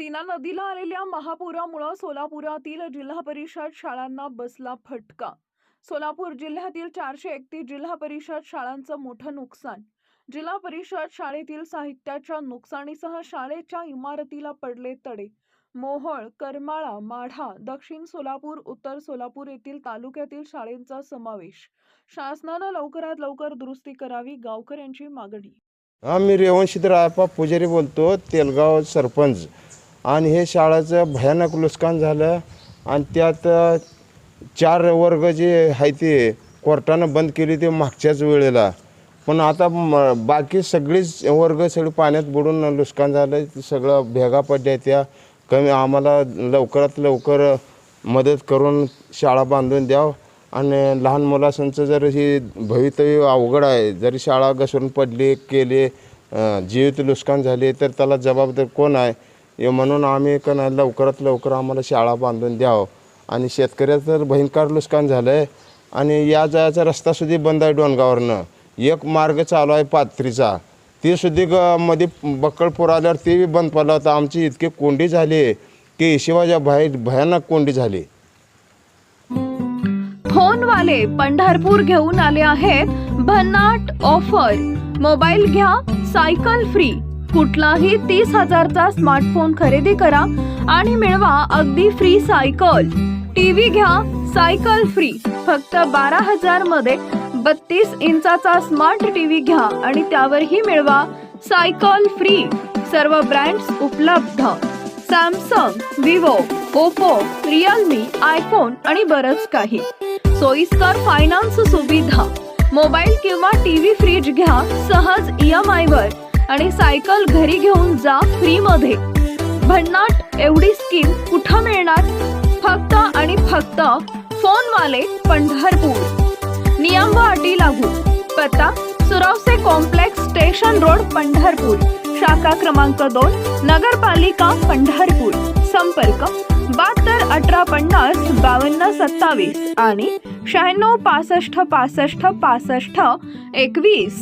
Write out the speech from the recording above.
सीना नदीला आलेल्या महापुरामुळं सोलापुरातील जिल्हा परिषद शाळांना बसला फटका. सोलापूर जिल्ह्यातील चारशे एकतीस जिल्हा परिषद शाळांचं मोठं नुकसान. जिल्हा परिषद शाळेतील साहित्याच्या नुकसानीसह शाळेच्या इमारतीला पडले तडे. मोहोळ करमाळा माढा दक्षिण सोलापूर उत्तर सोलापूर येथील तालुक्यातील शाळेंचा समावेश. शासनानं लवकरात लवकर दुरुस्ती करावी गावकऱ्यांची मागणी. हा मी रेवणसिद्धरायप्पा पुजारी बोलतो तेलगाव सरपंच. आणि हे शाळेचं भयानक नुकसान झालं आणि त्यात चार वर्ग जे आहे ते कोर्टानं बंद केली ते मागच्याच वेळेला. पण आता म- बाकी सगळीच वर्ग सगळी पाण्यात बुडून नुकसान झालं सगळं भेगा पडल्या त्या. कमी आम्हाला लवकरात लवकर मदत करून शाळा बांधून द्यावं. आणि लहान मुलासांचं जर ही भवितव्य अवघड आहे जरी शाळा घसरून पडली केली जीवित नुकसान झाले तर त्याला जबाबदार कोण आहे? हे म्हणून आम्ही का नाही लवकरात लवकर आम्हाला शाळा बांधून द्यावं. आणि शेतकऱ्याचं तर भयंकर नुकसान झालं आहे आणि या जायचा रस्तासुद्धा बंद आहे डोनगावरनं एक मार्ग चालू आहे पाथरीचा. ते सुद्धा ग मध्ये बक्कळपूर आल्यावर ते बी बंद पडला होता. आमची इतकी कोंडी झाली. की शिवाजी बाहेर भयानक कोंडी झाली. फोनवाले पंढरपूर घेऊन आले आहेत. भन्नाट ऑफर. मोबाईल घ्या सायकल फ्री. कुठलाही तीस हजारचा स्मार्टफोन खरेदी करा आणि मिळवा अगदी फ्री सायकल टीव्ही घ्या सायकल फ्री फक्त बारा हजारमध्ये बत्तीस इंचाचा स्मार्ट टीव्ही घ्या आणि त्यावरही मिळवा सायकल फ्री सर्व ब्रँड्स उपलब्ध. Samsung Vivo Oppo Realme iPhone आणि बरंच काही. सोयीस्कर फायनान्स सुविधा. मोबाईल किंवा टीव्ही फ्रीज घ्या सहज ई एम वर. आणि सायकल घरी घेऊन जा फ्रीमध्ये. भन्नाट एवढी स्कीम कुठं मिळणार? फक्त आणि फक्त फोनवाले पंढरपूर. नियम व अटी लागू. पत्ता Suravase complex station road Pandharpur. शाखा क्रमांक दोन नगरपालिका पंढरपूर. संपर्क बहात्तर अठरा पन्नास बावन्न सत्तावीस आणि शहाण्णव पासष्ट पासष्ट पासष्ट एकवीस.